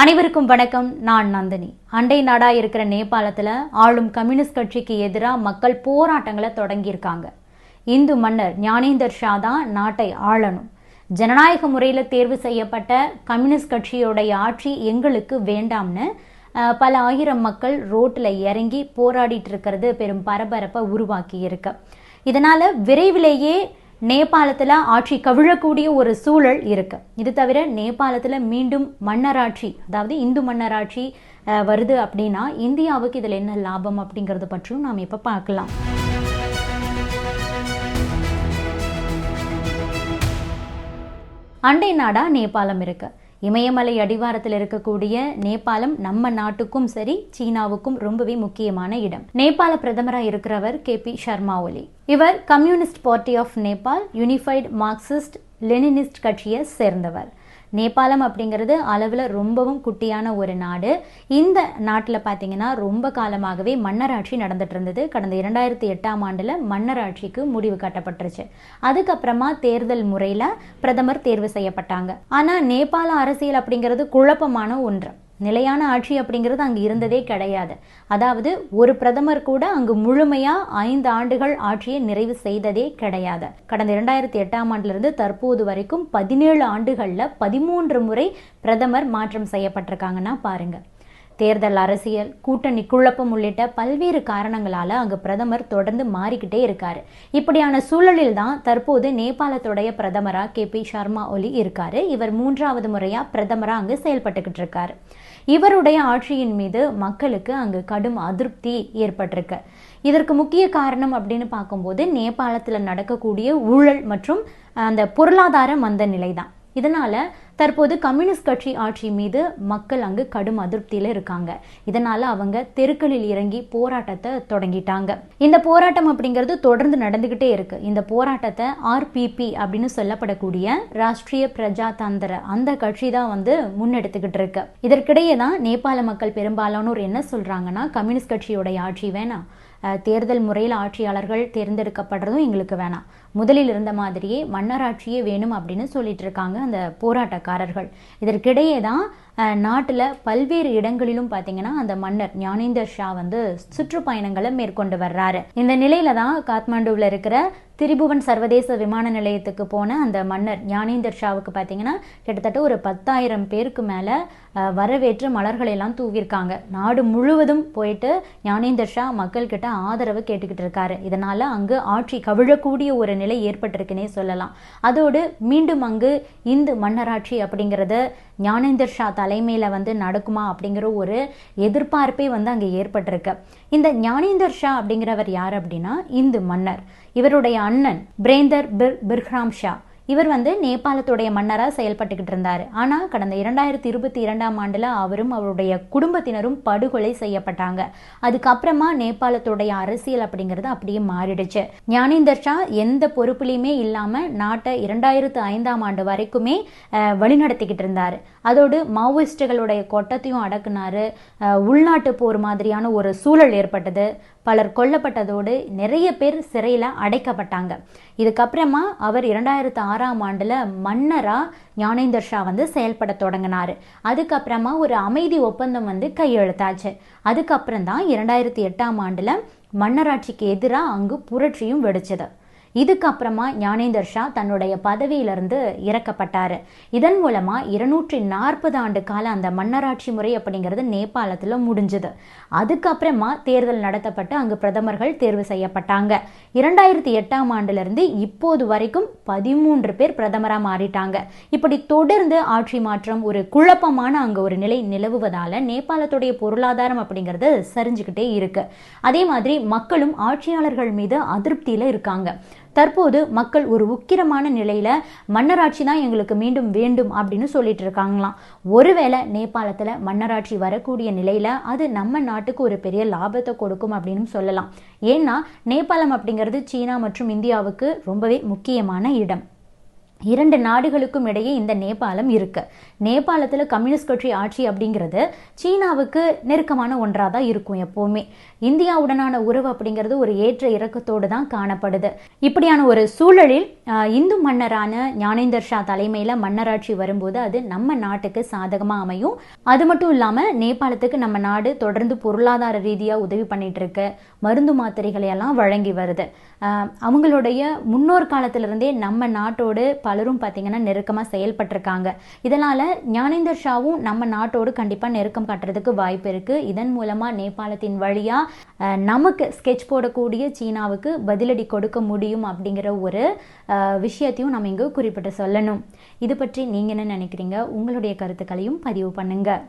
அனைவருக்கும் வணக்கம். நான் நந்தினி. அண்டை நாடா இருக்கிற நேபாளத்துல ஆளும் கம்யூனிஸ்ட் கட்சிக்கு எதிராக மக்கள் போராட்டங்களை தொடங்கியிருக்காங்க. இந்து மன்னர் ஞானேந்தர் ஷா தான் நாட்டை ஆளணும். ஜனநாயக முறையில் தேர்வு செய்யப்பட்ட கம்யூனிஸ்ட் கட்சியோடைய ஆட்சி எங்களுக்கு வேண்டாம்னு பல ஆயிரம் மக்கள் ரோட்டில் இறங்கி போராடிட்டு இருக்கிறது பெரும் பரபரப்பை உருவாக்கி இருக்கு இதனால விரைவிலேயே நேபாளத்தில் ஆட்சி கவிழக்கூடிய ஒரு சூழல் இருக்கு. இது தவிர நேபாளத்தில் மீண்டும் மன்னராட்சி அதாவது இந்து மன்னராட்சி வருது அப்படின்னா இந்தியாவுக்கு இதில் என்ன லாபம் அப்படிங்கிறது பற்றியும் நாம் இப்போ பார்க்கலாம். அண்டை நாடா நேபாளம் இருக்குது இமயமலை அடிவாரத்தில் இருக்கக்கூடிய நேபாளம் நம்ம நாட்டுக்கும் சரி சீனாவுக்கும் ரொம்பவே முக்கியமான இடம். நேபாள பிரதமராக இருக்கிறவர் கே பி சர்மா ஒலி. இவர் communist party of Nepal unified Marxist Leninist கட்சியை சேர்ந்தவர். நேபாளம் அப்படிங்கிறது அளவில் ரொம்பவும் குட்டியான ஒரு நாடு. இந்த நாட்டில் பார்த்தீங்கன்னா ரொம்ப காலமாகவே மன்னராட்சி நடந்துட்டு இருந்தது. கடந்த இரண்டாயிரத்தி எட்டாம் ஆண்டில் மன்னராட்சிக்கு முடிவு கட்டப்பட்டுருச்சு. அதுக்கப்புறமா தேர்தல் முறையில் பிரதமர் தேர்வு செய்யப்பட்டாங்க. ஆனால் நேபாள அரசியல் அப்படிங்கிறது குழப்பமான ஒன்று. நிலையான ஆட்சி அப்படிங்கிறது அங்கு இருந்ததே கிடையாது. அதாவது ஒரு பிரதமர் கூட அங்கு முழுமையா ஐந்து ஆண்டுகள் ஆட்சியை நிறைவு செய்ததே கிடையாது. கடந்த இரண்டாயிரத்தி எட்டாம் ஆண்டிலிருந்து தற்போது வரைக்கும் பதினேழு ஆண்டுகளில் பதிமூன்று முறை பிரதமர் மாற்றம் செய்யப்பட்டிருக்காங்கன்னா பாருங்க. தேர்தல் அரசியல் கூட்டணி குழப்பம் உள்ளிட்ட பல்வேறு காரணங்களால அங்கு பிரதமர் தொடர்ந்து மாறிக்கிட்டே இருக்காரு. இப்படியான சூழலில் தான் தற்போது நேபாளத்துடைய பிரதமரா கே பி சர்மா ஒலி இருக்காரு. இவர் மூன்றாவது முறையா பிரதமரா அங்கு செயல்பட்டுக்கிட்டு இருக்காரு. இவருடைய ஆட்சியின் மீது மக்களுக்கு அங்கு கடும் அதிருப்தி ஏற்பட்டிருக்கு. இதற்கு முக்கிய காரணம் அப்படின்னு பார்க்கும்போது நேபாளத்தில் நடக்கக்கூடிய ஊழல் மற்றும் அந்த பொருளாதார மந்த நிலை தான் இதனால தற்போது கம்யூனிஸ்ட் கட்சி ஆட்சி மீது மக்கள் அங்கு கடும் அதிருப்தியில இருக்காங்க. இதனால அவங்க தெருக்களில் இறங்கி போராட்டத்தை தொடங்கிட்டாங்க. இந்த போராட்டம் அப்படிங்கிறது தொடர்ந்து நடந்துகிட்டே இருக்கு. இந்த போராட்டத்தை ஆர்பிபி அப்படின்னு சொல்லப்படக்கூடிய ராஷ்டிரிய பிரஜாதந்திர அந்த கட்சி தான் வந்து முன்னெடுத்துக்கிட்டு இருக்கு. இதற்கிடையே தான் நேபாள மக்கள் பெரும்பாலானோர் என்ன சொல்றாங்கன்னா கம்யூனிஸ்ட் கட்சியோடைய ஆட்சி வேணாம். அஹ், தேர்தல் முறையில் ஆட்சியாளர்கள் தேர்ந்தெடுக்கப்படுறதும் எங்களுக்கு வேணாம். முதலில் இருந்த மாதிரியே மன்னராட்சியே வேணும் அப்படின்னு சொல்லிட்டு இருக்காங்க அந்த போராட்டக்காரர்கள். இதற்கிடையே தான் நாட்டில் நாட்டுல பல்வேறு இடங்களிலும் பாத்தீங்கன்னா அந்த மன்னர் ஞானேந்தர் ஷா வந்து சுற்றுப்பயணங்களை மேற்கொண்டு வர்றாரு. இந்த நிலையில தான் காத்மாண்டுவில் இருக்கிற திரிபுவன் சர்வதேச விமான நிலையத்துக்கு போன அந்த மன்னர் ஞானேந்தர் ஷாவுக்கு பார்த்தீங்கன்னா கிட்டத்தட்ட ஒரு பத்தாயிரம் பேருக்கு மேலே வரவேற்று மலர்களை எல்லாம் தூவியிருக்காங்க. நாடு முழுவதும் போயிட்டு ஞானேந்தர் ஷா மக்கள்கிட்ட ஆதரவு கேட்டுக்கிட்டு இருக்காரு. இதனால அங்கு ஆட்சி கவிழக்கூடிய ஒரு நிலை ஏற்பட்டிருக்குன்னே சொல்லலாம். அதோடு மீண்டும் அங்கு இந்து மன்னராட்சி அப்படிங்கிறது ஞானேந்தர் ஷா தலைமையில வந்து நடக்குமா அப்படிங்கிற ஒரு எதிர்பார்ப்பே வந்து அங்கே ஏற்பட்டிருக்கு. இந்த ஞானேந்தர் ஷா அப்படிங்கிறவர் யார் அப்படின்னா இந்து மன்னர். இவருடைய அண்ணன் பிரேந்தர் பிர் பிர்ஹ்ராம் ஷா. இவர் வந்து நேபாளத்துடைய மன்னராக செயல்பட்டுக்கிட்டு இருந்தார். ஆனால் கடந்த இரண்டாயிரத்தி இருபத்தி இரண்டாம் ஆண்டில் அவரும் அவருடைய குடும்பத்தினரும் படுகொலை செய்யப்பட்டாங்க. அதுக்கப்புறமா நேபாளத்துடைய அரசியல் அப்படிங்கிறது அப்படியே மாறிடுச்சு. ஞானேந்தர் ஷா எந்த பொறுப்புலையுமே இல்லாமல் நாட்டை இரண்டாயிரத்து ஐந்தாம் ஆண்டு வரைக்குமே வழிநடத்திக்கிட்டு இருந்தார். அதோடு மாவோயிஸ்டுகளுடைய கொட்டத்தையும் அடக்குனாரு. உள்நாட்டு போர் மாதிரியான ஒரு சூழல் ஏற்பட்டது. பலர் கொல்லப்பட்டதோடு நிறைய பேர் சிறையில் அடைக்கப்பட்டாங்க. இதுக்கப்புறமா அவர் இரண்டாயிரத்து ஆறாம் ஆண்டில் மன்னராக ஞானேந்தர் ஷா வந்து செயல்பட தொடங்கினார். அதுக்கப்புறமா ஒரு அமைதி ஒப்பந்தம் வந்து கையெழுத்தாச்சு. அதுக்கப்புறம் தான் இரண்டாயிரத்தி எட்டாம் ஆண்டில் மன்னராட்சிக்கு எதிராக அங்கு புரட்சியும் வெடிச்சது. இதுக்கப்புறமா ஞானேந்தர் ஷா தன்னுடைய பதவியிலிருந்து இறக்கப்பட்டார். இதன் மூலமாக இருநூற்றி நாற்பது ஆண்டு கால அந்த மன்னராட்சி முறை அப்படிங்கிறது நேபாளத்தில் முடிஞ்சது. அதுக்கப்புறமா தேர்தல் நடத்தப்பட்டு அங்கு பிரதமர்கள் தேர்வு செய்யப்பட்டாங்க. இரண்டாயிரத்தி எட்டாம் ஆண்டுலருந்து இப்போது வரைக்கும் பதிமூன்று பேர் பிரதமராக மாறிட்டாங்க. இப்படி தொடர்ந்து ஆட்சி மாற்றம் ஒரு குழப்பமான அங்கே ஒரு நிலை நிலவுவதால் நேபாளத்துடைய பொருளாதாரம் அப்படிங்கிறது சரிஞ்சுக்கிட்டே இருக்கு. அதே மாதிரி மக்களும் ஆட்சியாளர்கள் மீது அதிருப்தியில் இருக்காங்க. தற்போது மக்கள் ஒரு உக்கிரமான நிலையில மன்னராட்சி தான் எங்களுக்கு மீண்டும் வேண்டும் அப்படின்னு சொல்லிட்டு இருக்காங்களாம். ஒருவேளை நேபாளத்துல மன்னராட்சி வரக்கூடிய நிலையில அது நம்ம நாட்டுக்கு ஒரு பெரிய லாபத்தை கொடுக்கும் அப்படின்னு சொல்லலாம். ஏன்னா நேபாளம் அப்படிங்கிறது சீனா மற்றும் இந்தியாவுக்கு ரொம்பவே முக்கியமான இடம். இரண்டு நாடுகளுக்கும் இடையே இந்த நேபாளம் இருக்கு. நேபாளத்தில் கம்யூனிஸ்ட் கட்சி ஆட்சி அப்படிங்கிறது சீனாவுக்கு நெருக்கமான ஒன்றாக தான் இருக்கும் எப்போவுமே. இந்தியாவுடனான உறவு அப்படிங்கிறது ஒரு ஏற்ற இறக்கத்தோடு தான் காணப்படுது. இப்படியான ஒரு சூழலில் இந்து மன்னரான ஞானேந்தர் ஷா தலைமையில் மன்னராட்சி வரும்போது அது நம்ம நாட்டுக்கு சாதகமாக அமையும். அது மட்டும் இல்லாமல் நேபாளத்துக்கு நம்ம நாடு தொடர்ந்து பொருளாதார ரீதியாக உதவி பண்ணிட்டு இருக்கு மருந்து மாத்திரைகளை எல்லாம் வழங்கி வருது. அவங்களுடைய முன்னோர் காலத்திலிருந்தே நம்ம நாட்டோடு பலரும் பார்த்தீங்கன்னா நெருக்கமாக செயல்பட்டிருக்காங்க. இதனால் ஞானேந்தர் ஷாவும் நம்ம நாட்டோடு கண்டிப்பாக நெருக்கம் காட்டுறதுக்கு வாய்ப்பு இருக்குது இதன் மூலமாக நேபாளத்தின் வழியாக நமக்கு ஸ்கெட்ச் போடக்கூடிய சீனாவுக்கு பதிலடி கொடுக்க முடியும் அப்படிங்கிற ஒரு விஷயத்தையும் நம்ம இங்கே குறிப்பிட்டு சொல்லணும். இது பற்றி நீங்கள் என்ன நினைக்கிறீங்க? உங்களுடைய கருத்துக்களையும் பதிவு பண்ணுங்கள்